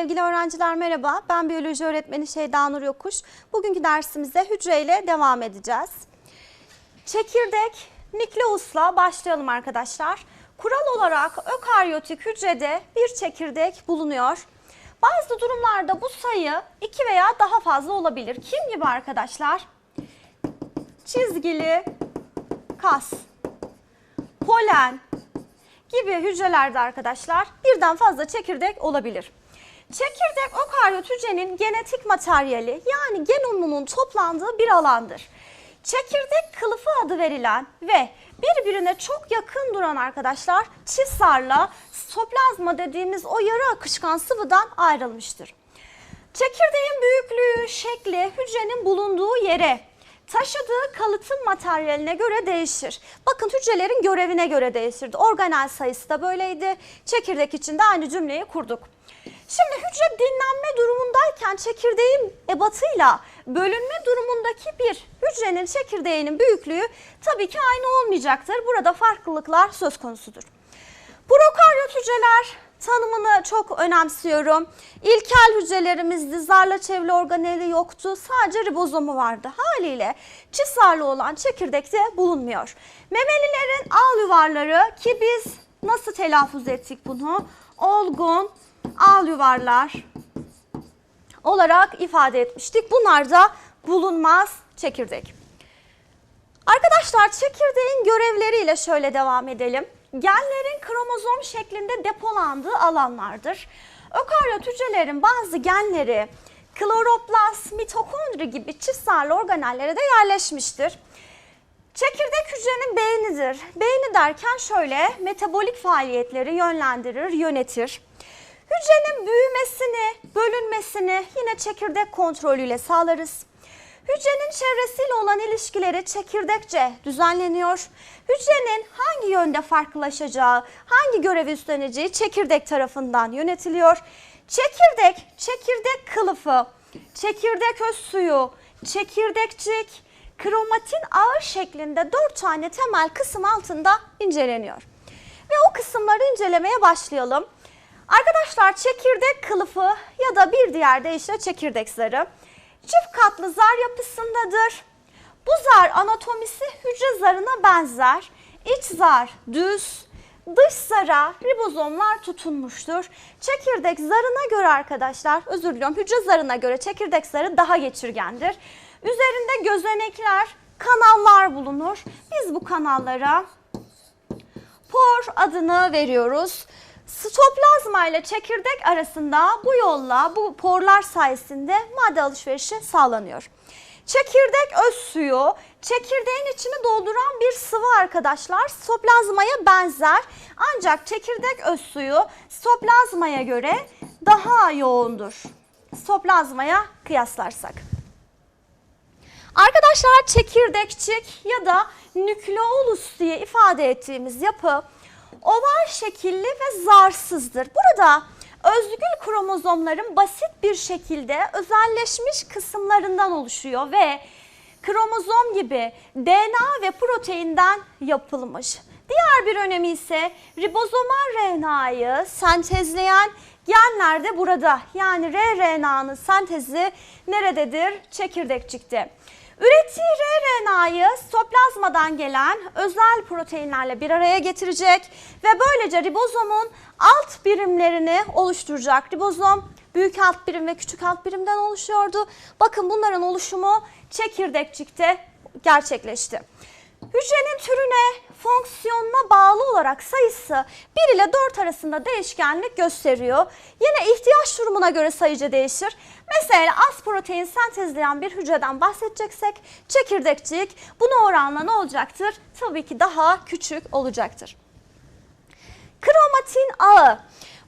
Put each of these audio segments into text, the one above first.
Sevgili öğrenciler merhaba. Ben biyoloji öğretmeni Şeyda Nur Yokuş. Bugünkü dersimize hücreyle devam edeceğiz. Çekirdek, nükleusla başlayalım arkadaşlar. Kural olarak ökaryotik hücrede bir çekirdek bulunuyor. Bazı durumlarda bu sayı 2 veya daha fazla olabilir. Kim gibi arkadaşlar? Çizgili kas, polen gibi hücrelerde arkadaşlar birden fazla çekirdek olabilir. Çekirdek okaryot hücrenin genetik materyali yani genomunun toplandığı bir alandır. Çekirdek kılıfı adı verilen ve birbirine çok yakın duran arkadaşlar çisarla stoplazma dediğimiz o yarı akışkan sıvıdan ayrılmıştır. Çekirdeğin büyüklüğü, şekli hücrenin bulunduğu yere, taşıdığı kalıtım materyaline göre değişir. Bakın hücrelerin görevine göre değişirdi. Organel sayısı da böyleydi. Çekirdek için de aynı cümleyi kurduk. Şimdi hücre dinlenme durumundayken çekirdeğin ebatıyla bölünme durumundaki bir hücrenin çekirdeğinin büyüklüğü tabii ki aynı olmayacaktır. Burada farklılıklar söz konusudur. Prokaryot hücreler tanımını çok önemsiyorum. İlkel hücrelerimizde zarla çevrili organeli yoktu. Sadece ribozomu vardı. Haliyle çisarlı olan çekirdekte bulunmuyor. Memelilerin al yuvarları ki biz nasıl telaffuz ettik bunu? Olgun al yuvarlar olarak ifade etmiştik. Bunlar da bulunmaz çekirdek. Arkadaşlar çekirdeğin görevleriyle şöyle devam edelim. Genlerin kromozom şeklinde depolandığı alanlardır. Ökaryot hücrelerin bazı genleri kloroplast, mitokondri gibi çift zarlı organellere de yerleşmiştir. Çekirdek hücrenin beynidir. Beyni derken şöyle metabolik faaliyetleri yönlendirir, yönetir. Hücrenin büyümesini, bölünmesini yine çekirdek kontrolüyle sağlarız. Hücrenin çevresiyle olan ilişkileri çekirdekçe düzenleniyor. Hücrenin hangi yönde farklılaşacağı, hangi görevi üstleneceği çekirdek tarafından yönetiliyor. Çekirdek, çekirdek kılıfı, çekirdek öz suyu, çekirdekçik, kromatin ağı şeklinde dört tane temel kısım altında inceleniyor. Ve o kısımları incelemeye başlayalım. Arkadaşlar çekirdek kılıfı ya da bir diğer deyişle çekirdek zarı çift katlı zar yapısındadır. Bu zar anatomisi hücre zarına benzer. İç zar düz, dış zara ribozomlar tutunmuştur. Çekirdek zarına göre arkadaşlar, özür diliyorum hücre zarına göre çekirdek zarı daha geçirgendir. Üzerinde gözenekler, kanallar bulunur. Biz bu kanallara por adını veriyoruz. Stoplazma ile çekirdek arasında bu yolla bu porlar sayesinde madde alışverişi sağlanıyor. Çekirdek öz suyu, çekirdeğin içini dolduran bir sıvı arkadaşlar stoplazmaya benzer. Ancak çekirdek öz suyu stoplazmaya göre daha yoğundur. Stoplazmaya kıyaslarsak. Arkadaşlar çekirdekçik ya da nükleolus diye ifade ettiğimiz yapı oval şekilli ve zarsızdır. Burada özgül kromozomların basit bir şekilde özelleşmiş kısımlarından oluşuyor ve kromozom gibi DNA ve proteinden yapılmış. Diğer bir önemi ise ribozomal RNA'yı sentezleyen genler de burada. Yani rRNA'nın sentezi nerededir? Çekirdekçikte. Ürettiği rRNA'yı stoplazmadan gelen özel proteinlerle bir araya getirecek ve böylece ribozomun alt birimlerini oluşturacak. Ribozom büyük alt birim ve küçük alt birimden oluşuyordu. Bakın bunların oluşumu çekirdekçikte gerçekleşti. Hücrenin türüne, fonksiyonuna bağlı olarak sayısı 1 ile 4 arasında değişkenlik gösteriyor. Yine ihtiyaç durumuna göre sayıca değişir. Mesela az protein sentezleyen bir hücreden bahsedeceksek çekirdekçik buna oranla ne olacaktır? Tabii ki daha küçük olacaktır. Kromatin ağı.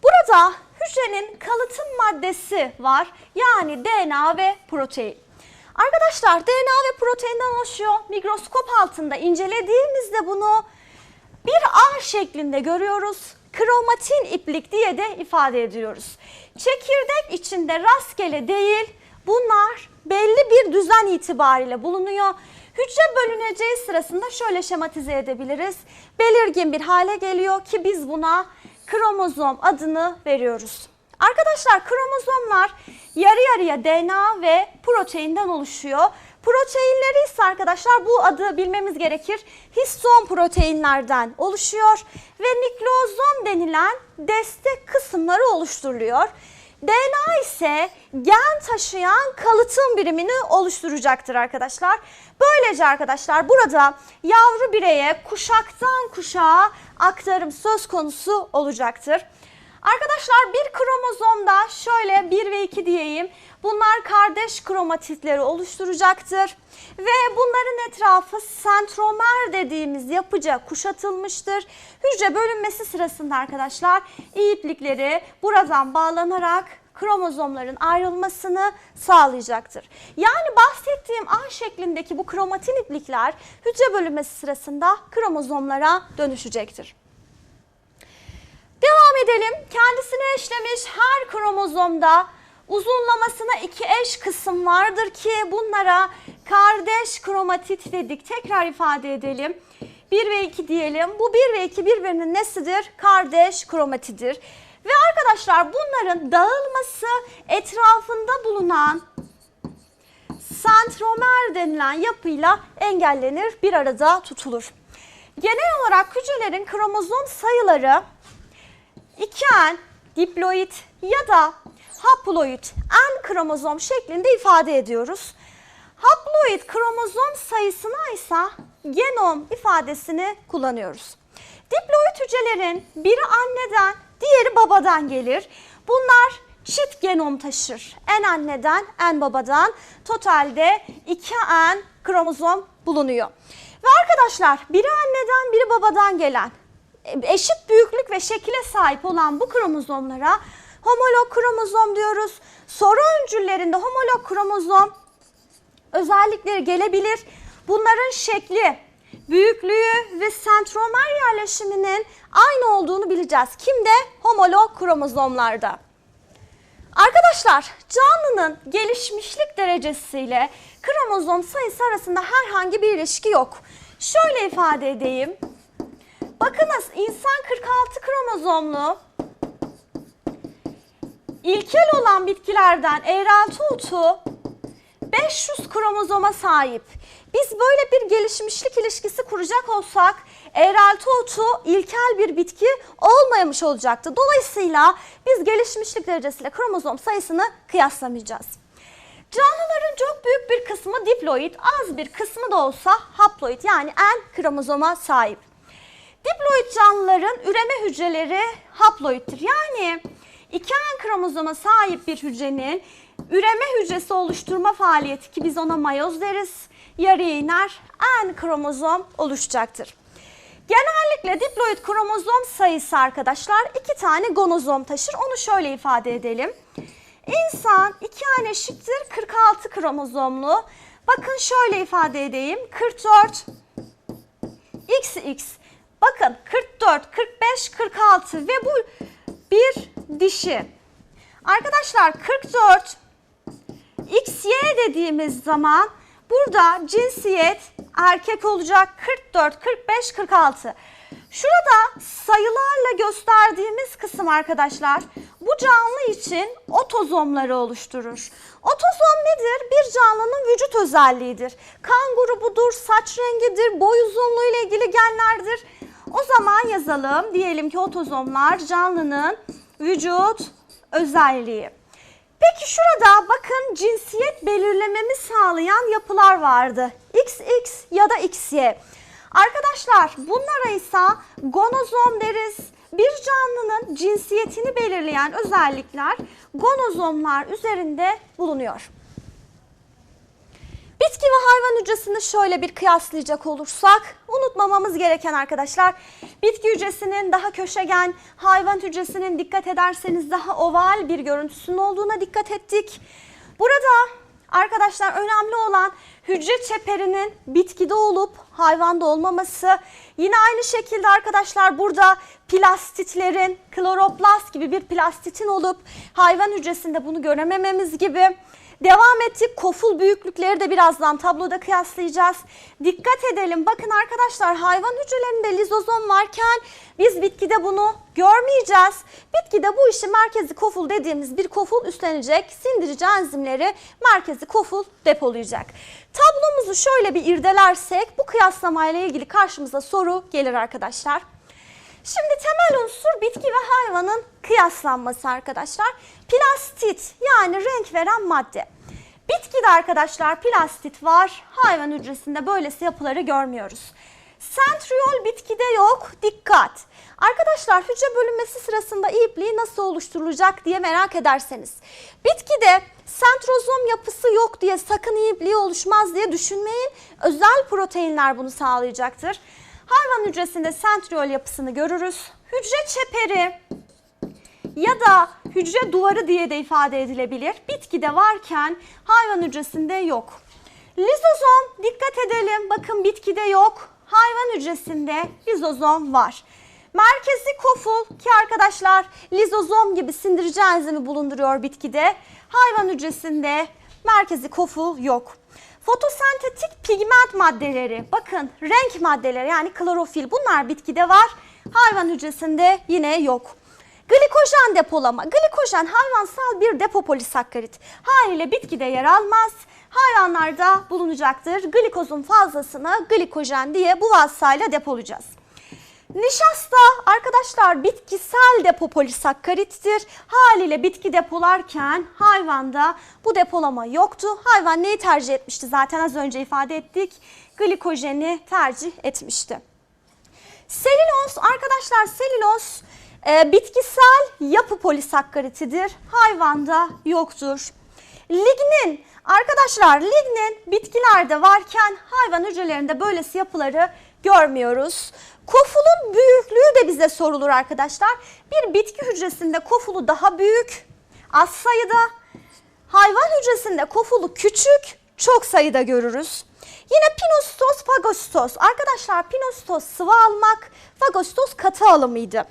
Burada hücrenin kalıtım maddesi var. Yani DNA ve protein. Arkadaşlar DNA ve proteinden oluşuyor. Mikroskop altında incelediğimizde bunu bir ağ şeklinde görüyoruz. Kromatin iplik diye de ifade ediyoruz. Çekirdek içinde rastgele değil bunlar belli bir düzen itibariyle bulunuyor. Hücre bölüneceği sırasında şöyle şematize edebiliriz. Belirgin bir hale geliyor ki biz buna kromozom adını veriyoruz. Arkadaşlar kromozomlar yarı yarıya DNA ve proteinden oluşuyor. Proteinleri ise arkadaşlar bu adı bilmemiz gerekir. Histon proteinlerden oluşuyor ve nükleozom denilen destek kısımları oluşturuluyor. DNA ise gen taşıyan kalıtım birimini oluşturacaktır arkadaşlar. Böylece arkadaşlar burada yavru bireye kuşaktan kuşağa aktarım söz konusu olacaktır. Arkadaşlar bir kromozomda şöyle 1 ve 2 diyeyim. Bunlar kardeş kromatitleri oluşturacaktır. Ve bunların etrafı sentromer dediğimiz yapıca kuşatılmıştır. Hücre bölünmesi sırasında arkadaşlar iplikleri buradan bağlanarak kromozomların ayrılmasını sağlayacaktır. Yani bahsettiğim A şeklindeki bu kromatin iplikler hücre bölünmesi sırasında kromozomlara dönüşecektir. Devam edelim. Kendisine eşlemiş her kromozomda uzunlamasına iki eş kısım vardır ki bunlara kardeş kromatit dedik. Tekrar ifade edelim. 1 ve 2 diyelim. Bu 1 ve 2 birbirinin nesidir? Kardeş kromatidir. Ve arkadaşlar bunların dağılması etrafında bulunan sentromer denilen yapıyla engellenir, bir arada tutulur. Genel olarak hücrelerin kromozom sayıları 2N diploid ya da haploid N kromozom şeklinde ifade ediyoruz. Haploid kromozom sayısına ise genom ifadesini kullanıyoruz. Diploid hücrelerin biri anneden, diğeri babadan gelir. Bunlar çift genom taşır. En anneden, en babadan totalde 2N kromozom bulunuyor. Ve arkadaşlar biri anneden, biri babadan gelen eşit büyüklük ve şekile sahip olan bu kromozomlara homolog kromozom diyoruz. Soru öncüllerinde homolog kromozom özellikleri gelebilir. Bunların şekli, büyüklüğü ve sentromer yerleşiminin aynı olduğunu bileceğiz. Kimde? Homolog kromozomlarda. Arkadaşlar canlının gelişmişlik derecesiyle kromozom sayısı arasında herhangi bir ilişki yok. Şöyle ifade edeyim. Bakınız insan 46 kromozomlu ilkel olan bitkilerden eğrelti otu 500 kromozoma sahip. Biz böyle bir gelişmişlik ilişkisi kuracak olsak eğrelti otu ilkel bir bitki olmamış olacaktı. Dolayısıyla biz gelişmişlik derecesiyle kromozom sayısını kıyaslamayacağız. Canlıların çok büyük bir kısmı diploid, az bir kısmı da olsa haploid yani en kromozoma sahip. Diploid canlıların üreme hücreleri haploidtir. Yani iki en kromozoma sahip bir hücrenin üreme hücresi oluşturma faaliyeti ki biz ona mayoz deriz. Yarıya iner en kromozom oluşacaktır. Genellikle diploid kromozom sayısı arkadaşlar iki tane gonozom taşır. Onu şöyle ifade edelim. İnsan 2 tane eşittir 46 kromozomlu. Bakın şöyle ifade edeyim. 44 XX. Bakın 44, 45, 46 ve bu bir dişi. Arkadaşlar 44 XY dediğimiz zaman burada cinsiyet erkek olacak 44, 45, 46. Şurada sayılarla gösterdiğimiz kısım arkadaşlar bu canlı için otozomları oluşturur. Otozom nedir? Bir canlının vücut özelliğidir. Kan grubudur, saç rengidir, boy uzunluğu ile ilgili genlerdir. O zaman yazalım. Diyelim ki otozomlar canlının vücut özelliği. Peki şurada bakın cinsiyet belirlememi sağlayan yapılar vardı. XX ya da XY. Arkadaşlar bunlara ise gonozom deriz. Bir canlının cinsiyetini belirleyen özellikler gonozomlar üzerinde bulunuyor. Bitki ve hayvan hücresini şöyle bir kıyaslayacak olursak unutmamamız gereken arkadaşlar bitki hücresinin daha köşegen, hayvan hücresinin dikkat ederseniz daha oval bir görüntüsünün olduğuna dikkat ettik. Burada arkadaşlar önemli olan hücre çeperinin bitkide olup hayvanda olmaması. Yine aynı şekilde arkadaşlar burada plastitlerin kloroplast gibi bir plastitin olup hayvan hücresinde bunu göremememiz gibi. Devam ettik. Koful büyüklükleri de birazdan tabloda kıyaslayacağız. Dikkat edelim. Bakın arkadaşlar hayvan hücrelerinde lizozom varken biz bitkide bunu görmeyeceğiz. Bitkide bu işi merkezi koful dediğimiz bir koful üstlenecek. Sindirici enzimleri merkezi koful depolayacak. Tablomuzu şöyle bir irdelersek bu kıyaslamayla ilgili karşımıza soru gelir arkadaşlar. Şimdi temel unsur bitki ve hayvanın kıyaslanması arkadaşlar. Plastit yani renk veren madde. Bitkide arkadaşlar plastit var. Hayvan hücresinde böylesi yapıları görmüyoruz. Sentriol bitkide yok. Dikkat. Arkadaşlar hücre bölünmesi sırasında ipliği nasıl oluşturulacak diye merak ederseniz. Bitkide sentrozom yapısı yok diye sakın ipliği oluşmaz diye düşünmeyin. Özel proteinler bunu sağlayacaktır. Hayvan hücresinde sentriol yapısını görürüz. Hücre çeperi ya da hücre duvarı diye de ifade edilebilir. Bitkide varken hayvan hücresinde yok. Lizozom dikkat edelim bakın bitkide yok. Hayvan hücresinde lizozom var. Merkezi koful ki arkadaşlar lizozom gibi sindirici enzimi bulunduruyor bitkide. Hayvan hücresinde merkezi koful yok. Fotosentetik pigment maddeleri bakın renk maddeleri yani klorofil bunlar bitkide var. Hayvan hücresinde yine yok. Glikojen depolama. Glikojen hayvansal bir depo polisakkarit. Haliyle bitkide yer almaz. Hayvanlarda bulunacaktır. Glikozun fazlasını glikojen diye bu vasıtayla depolayacağız. Nişasta arkadaşlar bitkisel depo polisakkarittir. Haliyle bitki depolarken hayvanda bu depolama yoktu. Hayvan neyi tercih etmişti zaten az önce ifade ettik. Glikojeni tercih etmişti. Selüloz arkadaşlar selüloz e, bitkisel yapı polisakkaritidir. Hayvanda yoktur. Lignin arkadaşlar lignin bitkilerde varken hayvan hücrelerinde böylesi yapıları görmüyoruz. Kofulun büyüklüğü de bize sorulur arkadaşlar. Bir bitki hücresinde kofulu daha büyük, az sayıda. Hayvan hücresinde kofulu küçük, çok sayıda görürüz. Yine pinostos, fagostos. Arkadaşlar pinostos sıvı almak, fagostos katı alımıydı.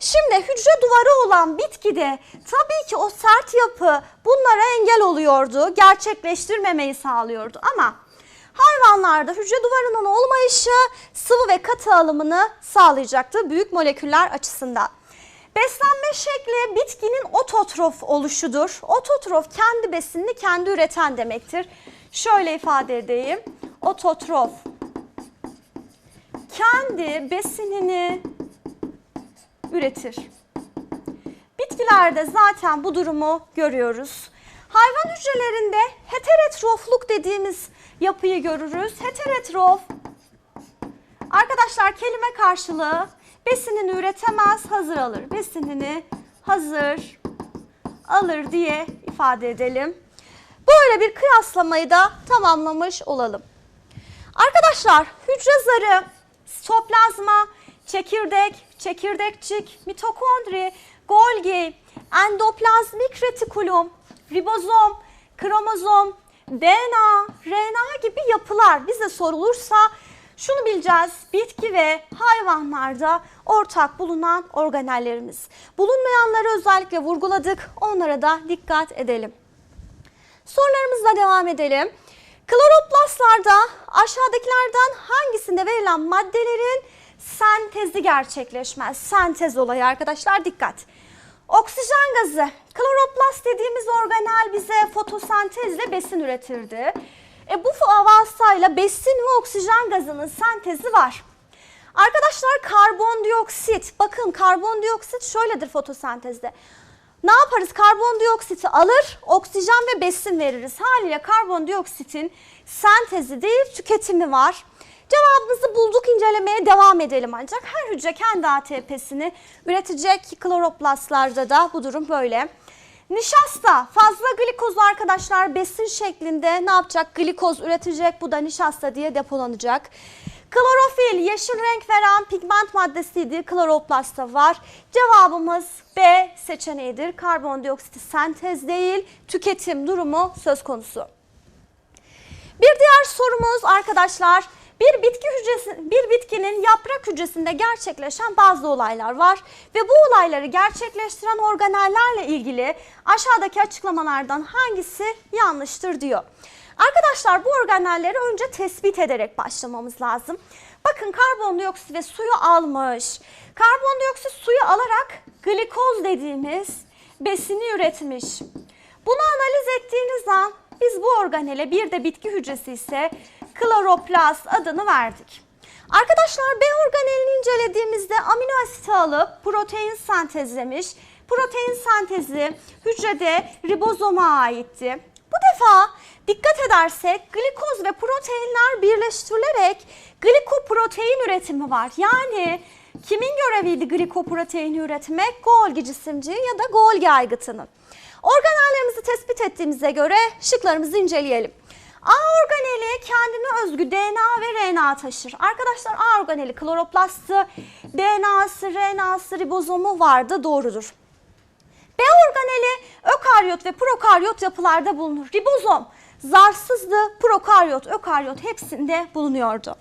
Şimdi hücre duvarı olan bitkide tabii ki o sert yapı bunlara engel oluyordu, gerçekleştirmemeyi sağlıyordu ama hayvanlarda hücre duvarının olmayışı sıvı ve katı alımını sağlayacaktı büyük moleküller açısından. Beslenme şekli bitkinin ototrof oluşudur. Ototrof kendi besinini kendi üreten demektir. Şöyle ifade edeyim. Ototrof kendi besinini üretir. Bitkilerde zaten bu durumu görüyoruz. Hayvan hücrelerinde heterotrofluk dediğimiz yapıyı görürüz. Heterotrof arkadaşlar kelime karşılığı besinini üretemez, hazır alır. Besinini hazır alır diye ifade edelim. Böyle bir kıyaslamayı da tamamlamış olalım. Arkadaşlar hücre zarı, sitoplazma, çekirdek, çekirdekçik, mitokondri, Golgi, endoplazmik retikulum, ribozom, kromozom, DNA, RNA gibi yapılar bize sorulursa şunu bileceğiz. Bitki ve hayvanlarda ortak bulunan organellerimiz. Bulunmayanları özellikle vurguladık. Onlara da dikkat edelim. Sorularımızla devam edelim. Kloroplastlarda aşağıdakilerden hangisinde verilen maddelerin sentezi gerçekleşmez? Sentez olayı arkadaşlar dikkat. Oksijen gazı, kloroplast dediğimiz organel bize fotosentezle besin üretirdi. E bu vasıtayla besin ve oksijen gazının sentezi var. Arkadaşlar karbondioksit, bakın karbondioksit şöyledir fotosentezde. Ne yaparız? Karbondioksiti alır, oksijen ve besin veririz. Haliyle karbondioksitin sentezi değil tüketimi var. Cevabımızı bulduk incelemeye devam edelim ancak her hücre kendi ATP'sini üretecek. Kloroplastlarda da bu durum böyle. Nişasta fazla glikoz arkadaşlar besin şeklinde ne yapacak? Glikoz üretecek bu da nişasta diye depolanacak. Klorofil yeşil renk veren pigment maddesiydi. Kloroplastta var. Cevabımız B seçeneğidir. Karbondioksit sentez değil tüketim durumu söz konusu. Bir diğer sorumuz arkadaşlar Bir bitki hücresi, bir bitkinin yaprak hücresinde gerçekleşen bazı olaylar var ve bu olayları gerçekleştiren organellerle ilgili aşağıdaki açıklamalardan hangisi yanlıştır diyor. Arkadaşlar bu organelleri önce tespit ederek başlamamız lazım. Bakın karbondioksit ve suyu almış. Karbondioksit suyu alarak glikoz dediğimiz besini üretmiş. Bunu analiz ettiğiniz an biz bu organele bir de bitki hücresi ise kloroplast adını verdik. Arkadaşlar B organelini incelediğimizde amino asiti alıp protein sentezlemiş. Protein sentezi hücrede ribozoma aitti. Bu defa dikkat edersek glikoz ve proteinler birleştirilerek glikoprotein üretimi var. Yani kimin göreviydi glikoproteini üretmek? Golgi cisimciği ya da Golgi aygıtının. Organellerimizi tespit ettiğimize göre şıklarımızı inceleyelim. A organeli kendine özgü DNA ve RNA taşır. Arkadaşlar A organeli kloroplastı, DNA'sı, RNA'sı, ribozomu vardı doğrudur. B organeli ökaryot ve prokaryot yapılarda bulunur. Ribozom zarsızdı, prokaryot, ökaryot hepsinde bulunuyordu.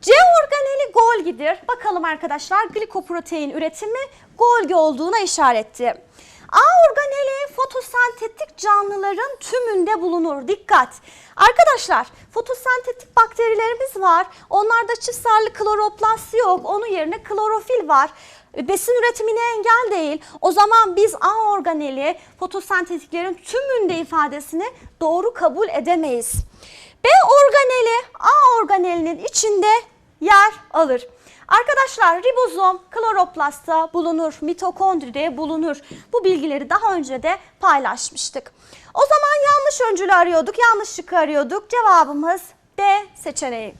C organeli Golgi'dir. Bakalım arkadaşlar glikoprotein üretimi Golgi olduğuna işaretti. A organeli fotosentetik canlıların tümünde bulunur. Dikkat! Arkadaşlar fotosentetik bakterilerimiz var. Onlarda çift sarılı kloroplast yok. Onun yerine klorofil var. Besin üretimine engel değil. O zaman biz A organeli fotosentetiklerin tümünde ifadesini doğru kabul edemeyiz. B organeli A organelinin içinde yer alır. Arkadaşlar ribozom kloroplastta bulunur, mitokondride bulunur. Bu bilgileri daha önce de paylaşmıştık. O zaman yanlış öncülü arıyorduk, yanlış şıkkı arıyorduk. Cevabımız D seçeneği.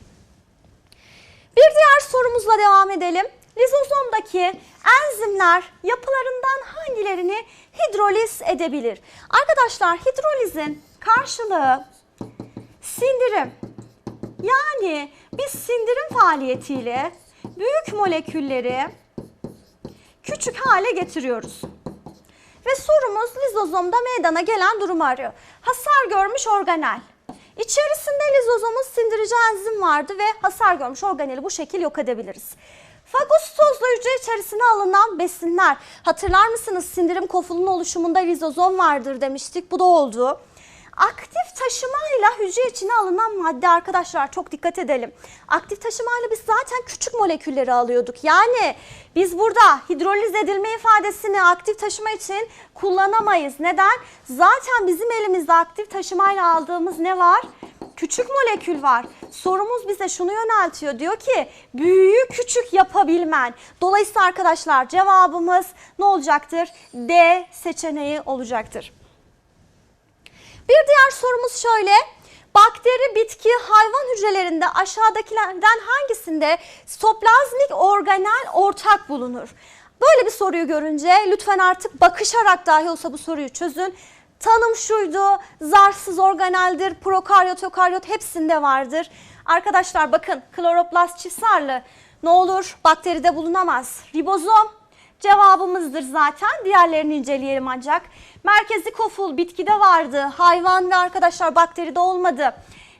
Bir diğer sorumuzla devam edelim. Lizozomdaki enzimler yapılarından hangilerini hidroliz edebilir? Arkadaşlar hidrolizin karşılığı sindirim. Yani biz sindirim faaliyetiyle büyük molekülleri küçük hale getiriyoruz. Ve sorumuz lizozomda meydana gelen durumu arıyor. Hasar görmüş organel. İçerisinde lizozomun sindirici enzim vardı ve hasar görmüş organeli bu şekil yok edebiliriz. Fagositozla hücre içerisine alınan besinler. Hatırlar mısınız sindirim kofulunun oluşumunda lizozom vardır demiştik. Bu da oldu. Aktif taşımayla hücre içine alınan madde arkadaşlar çok dikkat edelim. Aktif taşımayla biz zaten küçük molekülleri alıyorduk. Yani biz burada hidroliz edilme ifadesini aktif taşıma için kullanamayız. Neden? Zaten bizim elimizde aktif taşımayla aldığımız ne var? Küçük molekül var. Sorumuz bize şunu yöneltiyor. Diyor ki büyüğü küçük yapabilmen. Dolayısıyla arkadaşlar cevabımız ne olacaktır? D seçeneği olacaktır. Bir diğer sorumuz şöyle. Bakteri, bitki, hayvan hücrelerinde aşağıdakilerden hangisinde stoplazmik organel ortak bulunur? Böyle bir soruyu görünce lütfen artık bakışarak dahi olsa bu soruyu çözün. Tanım şuydu, zarsız organeldir, prokaryot, ökaryot hepsinde vardır. Arkadaşlar bakın kloroplast çift sarlı ne olur bakteride bulunamaz. Ribozom cevabımızdır zaten. Diğerlerini inceleyelim ancak. Merkezi koful bitkide vardı. Hayvan ve arkadaşlar bakteride olmadı.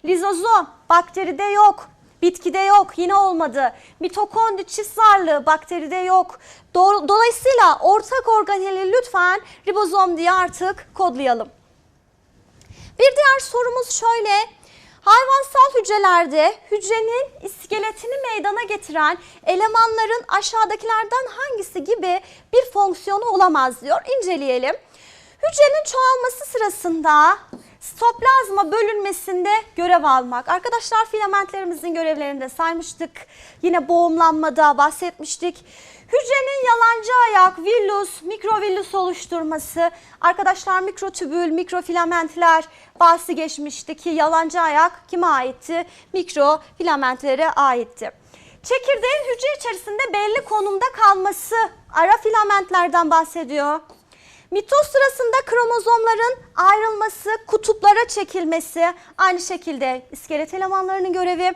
Lizozom bakteride yok. Bitkide yok yine olmadı. Mitokondri çift zarlı bakteride yok. Dolayısıyla ortak organeli lütfen ribozom diye artık kodlayalım. Bir diğer sorumuz şöyle. Hayvansal hücrelerde hücrenin iskeletini meydana getiren elemanların aşağıdakilerden hangisi gibi bir fonksiyonu olamaz diyor. İnceleyelim. Hücrenin çoğalması sırasında stoplazma bölünmesinde görev almak. Arkadaşlar filamentlerimizin görevlerini de saymıştık. Yine boğumlanmada bahsetmiştik. Hücrenin yalancı ayak, villus, mikrovillus oluşturması. Arkadaşlar mikrotübül, mikrofilamentler bahsi geçmişti ki yalancı ayak kime aitti? Mikrofilamentlere aitti. Çekirdeğin hücre içerisinde belli konumda kalması ara filamentlerden bahsediyor. Mitoz sırasında kromozomların ayrılması, kutuplara çekilmesi aynı şekilde iskelet elemanlarının görevi.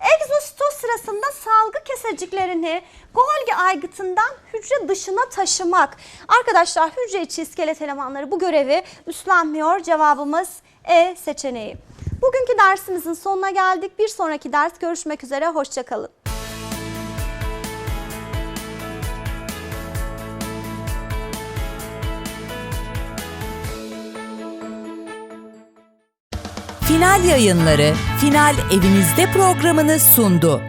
Egzositoz sırasında salgı keseciklerini Golgi aygıtından hücre dışına taşımak. Arkadaşlar hücre içi iskelet elemanları bu görevi üstlenmiyor. Cevabımız E seçeneği. Bugünkü dersimizin sonuna geldik. Bir sonraki ders görüşmek üzere. Hoşçakalın. Final yayınları Final Evinizde programını sundu.